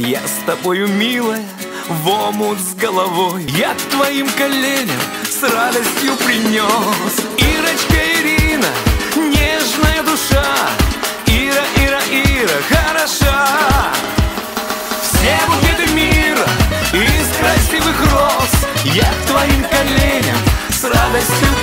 Я с тобою, милая, в омут с головой. Я к твоим коленям с радостью принес. Ирочка, Ирина, нежная душа. Ира, Ира, Ира, хороша. Все букеты мира из красивых роз. Я к твоим коленям с радостью